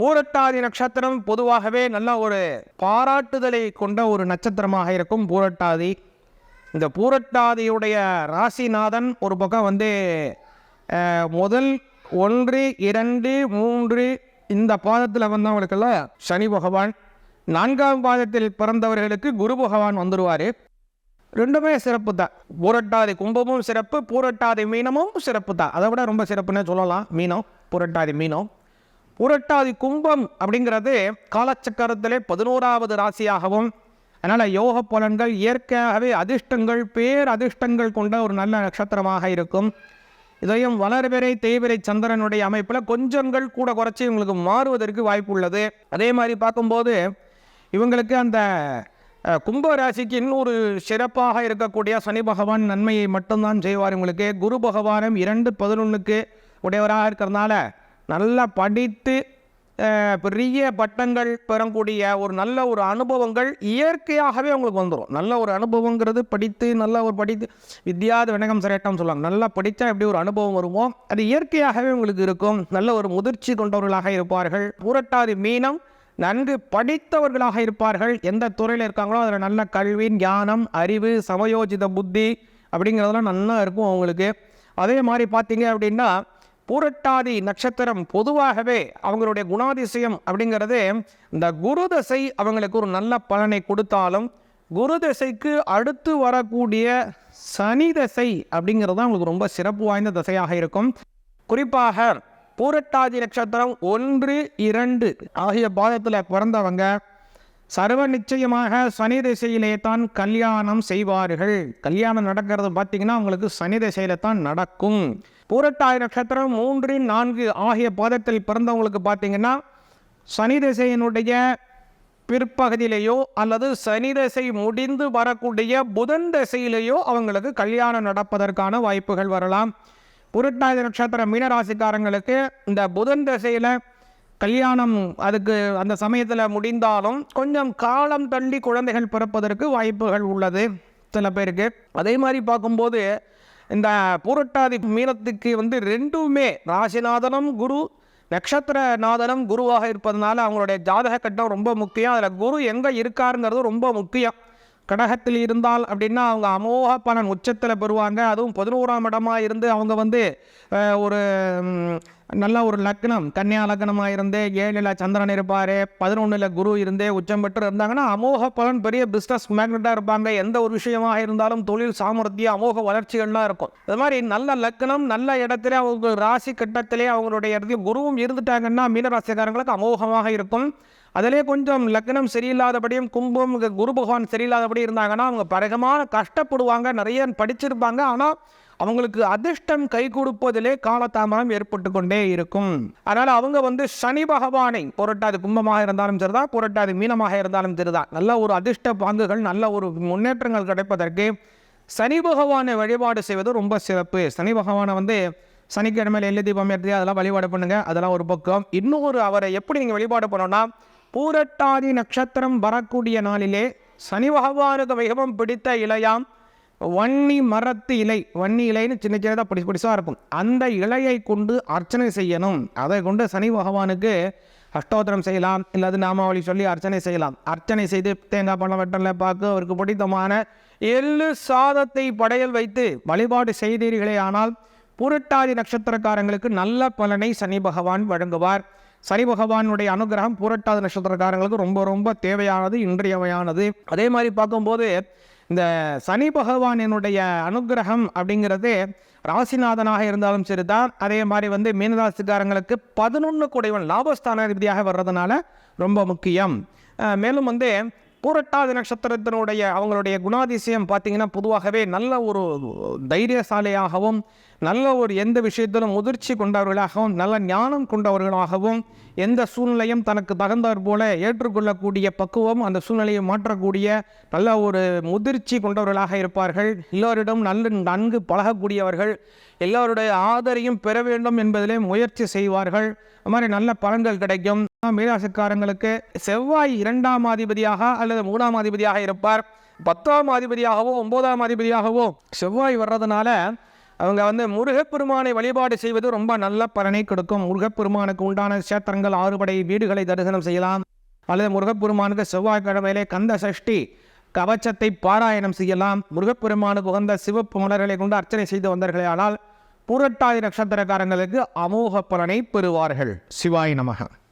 பூரட்டாதி நட்சத்திரம் பொதுவாகவே நல்ல ஒரு பாராட்டுதலை கொண்ட ஒரு நட்சத்திரமாக இருக்கும். பூரட்டாதி. இந்த பூரட்டாதியுடைய ராசிநாதன் ஒரு பக்கம் வந்து முதல் ஒன்று இரண்டு மூன்று இந்த பாதத்தில் வந்தவங்களுக்கெல்லாம் சனி பகவான். நான்காம் பாதத்தில் பிறந்தவர்களுக்கு குரு பகவான் வந்துடுவார் ரெண்டுமே சிறப்பு தான். பூரட்டாதி கும்பமும் சிறப்பு பூரட்டாதி மீனமும் சிறப்பு தான். அதை விட ரொம்ப சிறப்புன்னே சொல்லலாம். மீனம் பூரட்டாதி மீனம். புரட்டாதி கும்பம் அப்படிங்கிறது காலச்சக்கரத்திலே பதினோராவது ராசியாகவும் அதனால் யோக பலன்கள் இயற்கையாகவே அதிர்ஷ்டங்கள் பேர் அதிர்ஷ்டங்கள் கொண்ட ஒரு நல்ல நட்சத்திரமாக இருக்கும். இதையும் வளர்பிறை தேய்பிறை சந்திரனுடைய அமைப்பில் கொஞ்சங்கள் கூட குறைச்சி இவங்களுக்கு மாறுவதற்கு வாய்ப்பு உள்ளது அதே மாதிரி பார்க்கும்போது இவங்களுக்கு அந்த கும்பராசிக்கு கும்ப ராசிக்கு இன்னொரு சிறப்பாக இருக்கக்கூடிய சனி பகவான் நன்மையை மட்டும்தான் செய்வார் இவங்களுக்கு. குரு பகவானும் இரண்டு பதினொன்றுக்கு உடையவராக இருக்கிறதுனால நல்லா படித்து பெரிய பட்டங்கள் பெறக்கூடிய ஒரு நல்ல ஒரு அனுபவங்கள் இயற்கையாகவே உங்களுக்கு வந்துடும் நல்ல ஒரு அனுபவங்கிறது படித்து நல்ல ஒரு படித்து வித்யாத வினகம் சிரேட்டம் சொல்லுவாங்க. நல்லா படித்தா எப்படி ஒரு அனுபவம் வருமோ அது இயற்கையாகவே உங்களுக்கு இருக்கும். நல்ல ஒரு முதிர்ச்சி கொண்டவர்களாக இருப்பார்கள். புரட்டாதி மீனம் நன்கு படித்தவர்களாக இருப்பார்கள். எந்த துறையில் இருக்காங்களோ அதில் நல்ல கல்வி ஞானம் அறிவு சமயோஜித புத்தி அப்படிங்கிறதெல்லாம் நல்லா இருக்கும் அவங்களுக்கு. அதே மாதிரி பார்த்தீங்க அப்படின்னா பூரட்டாதி நட்சத்திரம் பொதுவாகவே அவங்களுடைய குணாதிசயம் அப்படிங்கிறது இந்த குரு தசை அவங்களுக்கு ஒரு நல்ல பலனை கொடுத்தாலும் குரு தசைக்கு அடுத்து வரக்கூடிய சனி தசை அப்படிங்கிறது தான் அவங்களுக்கு ரொம்ப சிறப்பு வாய்ந்த தசையாக இருக்கும். குறிப்பாக பூரட்டாதி நட்சத்திரம் ஒன்று இரண்டு ஆகிய பாதத்தில் பிறந்தவங்க சர்வ நிச்சயமாக சனி திசையிலே தான் கல்யாணம் செய்வார்கள். கல்யாணம் நடக்கிறது பார்த்தீங்கன்னா உங்களுக்கு சனி திசையில தான் நடக்கும். பூரட்டாய் நட்சத்திரம் மூன்று நான்கு ஆகிய பாதத்தில் பிறந்தவங்களுக்கு பார்த்தீங்கன்னா சனி திசையினுடைய பிற்பகுதியிலேயோ அல்லது சனி திசை முடிந்து வரக்கூடிய புதன் திசையிலேயோ அவங்களுக்கு கல்யாணம் நடப்பதற்கான வாய்ப்புகள் வரலாம். புரட்டாதி நட்சத்திர மீனராசிக்காரங்களுக்கு இந்த புதன் திசையில் கல்யாணம் அதுக்கு அந்த சமயத்தில் முடிந்தாலும் கொஞ்சம் காலம் தள்ளி குழந்தைகள் பிறப்பதற்கு வாய்ப்புகள் உள்ளது சில பேருக்கு. அதே மாதிரி பார்க்கும்போது இந்த பூரட்டாதி மீனத்துக்கு வந்து ரெண்டுமே ராசிநாதனும் குரு நட்சத்திர நாதனம் குருவாக இருப்பதனால அவங்களுடைய ஜாதக கட்டம் ரொம்ப முக்கியம். அதில் குரு எங்கே இருக்காருங்கிறது ரொம்ப முக்கியம். கடகத்தில் இருந்தால் அப்படின்னா அவங்க அமோக பலன் உச்சத்தில் பெறுவாங்க. அதுவும் பதினோராம் இடமா இருந்து அவங்க வந்து ஒரு நல்ல ஒரு லக்னம் கன்னியா லக்னமாக இருந்து ஏழில் சந்திரன் இருப்பார் பதினொன்றில் குரு இருந்தே உச்சம் பெற்று இருந்தாங்கன்னா அமோக பலன் பெரிய பிஸ்னஸ் மேக்னட்டாக இருப்பாங்க. எந்த ஒரு விஷயமாக இருந்தாலும் தொழில் சாமர்த்தியம் அமோக வளர்ச்சிகள்லாம் இருக்கும். அது மாதிரி நல்ல லக்னம் நல்ல இடத்துல அவங்க ராசி கட்டத்திலே அவங்களுடைய இடத்துல குருவும் இருந்துட்டாங்கன்னா மீனராசிக்காரங்களுக்கு அமோகமாக இருக்கும். அதிலே கொஞ்சம் லக்னம் சரியில்லாதபடியும் கும்பம் குரு பகவான் சரியில்லாதபடி இருந்தாங்கன்னா அவங்க பரகமான கஷ்டப்படுவாங்க நிறைய படிச்சிருப்பாங்க. ஆனால் அவங்களுக்கு அதிர்ஷ்டம் கை கொடுப்பதிலே காலதாமதம் ஏற்பட்டு கொண்டே இருக்கும். அதனால் அவங்க வந்து சனி பகவானை புரட்டாது கும்பமாக இருந்தாலும் சரிதான் புரட்டாது மீனமாக இருந்தாலும் சரிதான். நல்ல ஒரு அதிர்ஷ்ட பாங்குகள் நல்ல ஒரு முன்னேற்றங்கள் கிடைப்பதற்கு சனி பகவானை வழிபாடு செய்வது ரொம்ப சிறப்பு. சனி பகவானை வந்து சனிக்கிழமையில் எள்ளி தீபம் ஏற்றி அதெல்லாம் வழிபாடு பண்ணுங்கள் அதெல்லாம் ஒரு பக்கம். இன்னொரு அவரை எப்படி நீங்கள் வழிபாடு பண்ணோன்னா பூரட்டாதி நட்சத்திரம் வரக்கூடிய நாளிலே சனி பகவானுக்கு மிகவும் பிடித்த இலையாம் வன்னி மரத்து இலை. வன்னி இலைன்னு சின்ன சின்னதாக பிடிச்சு பிடிச்சா இருக்கும். அந்த இலையை கொண்டு அர்ச்சனை செய்யணும். அதை கொண்டு சனி பகவானுக்கு அஷ்டோத்திரம் செய்யலாம். இல்லது நாமாவளி சொல்லி அர்ச்சனை செய்யலாம். அர்ச்சனை செய்து தேங்காய் பழம் வெட்டலை பார்க்க அவருக்கு பிடித்தமான எள்ளு சாதத்தை படையல் வைத்து வழிபாடு செய்தீர்களே ஆனால் புரட்டாதி நட்சத்திரக்காரங்களுக்கு நல்ல பலனை சனி பகவான் வழங்குவார். சனி பகவானுடைய அனுகிரகம் புரட்டாத நட்சத்திரக்காரங்களுக்கு ரொம்ப ரொம்ப தேவையானது இன்றியமையானது. அதே மாதிரி பார்க்கும்போது இந்த சனி பகவானினுடைய அனுகிரகம் அப்படிங்கிறது ராசிநாதனாக இருந்தாலும் சரிதான். அதே மாதிரி வந்து மீனராசிக்காரங்களுக்கு பதினொன்று குடைவன் லாபஸ்தானாதிபதியாக வர்றதுனால ரொம்ப முக்கியம். மேலும் வந்து பூரட்டாதி நட்சத்திரத்தினுடைய அவங்களுடைய குணாதிசயம் பார்த்தீங்கன்னா பொதுவாகவே நல்ல ஒரு தைரியசாலையாகவும் நல்ல ஒரு எந்த விஷயத்திலும் முதிர்ச்சி கொண்டவர்களாகவும் நல்ல ஞானம் கொண்டவர்களாகவும் எந்த சூழ்நிலையும் தனக்கு தகுந்தாற் போல ஏற்றுக்கொள்ளக்கூடிய பக்குவம் அந்த சூழ்நிலையை மாற்றக்கூடிய நல்ல ஒரு முதிர்ச்சி கொண்டவர்களாக இருப்பார்கள். எல்லோரிடம் நல்ல நன்கு பழகக்கூடியவர்கள் எல்லோருடைய ஆதரையும் பெற வேண்டும் என்பதிலே முயற்சி செய்வார்கள். அது மாதிரி நல்ல பலன்கள் கிடைக்கும். மீனாசிக்காரங்களுக்கு செவ்வாய் இரண்டாம் அதிபதியாக அல்லது மூணாம் அதிபதியாக இருப்பார். பத்தாம் அதிபதியாகவோ ஒன்பதாம் அதிபதியாகவோ செவ்வாய் வர்றதுனால அவங்க வந்து முருகப்பெருமானை வழிபாடு செய்வது ரொம்ப நல்ல பலனை கொடுக்கும். முருகப்பெருமானுக்கு உண்டான சேத்திரங்கள் ஆறுபடை வீடுகளை தரிசனம் செய்யலாம். அல்லது முருகப்பெருமானுக்கு செவ்வாய்க்கிழமையிலே கந்த சஷ்டி கவச்சத்தை பாராயணம் செய்யலாம். முருகப்பெருமானுக்கு உகந்த சிவப்பு மலர்களை கொண்டு அர்ச்சனை செய்து வந்தார்களே ஆனால் புரட்டாதி நட்சத்திரக்காரங்களுக்கு அமோக பலனை பெறுவார்கள். சிவாய் நமக.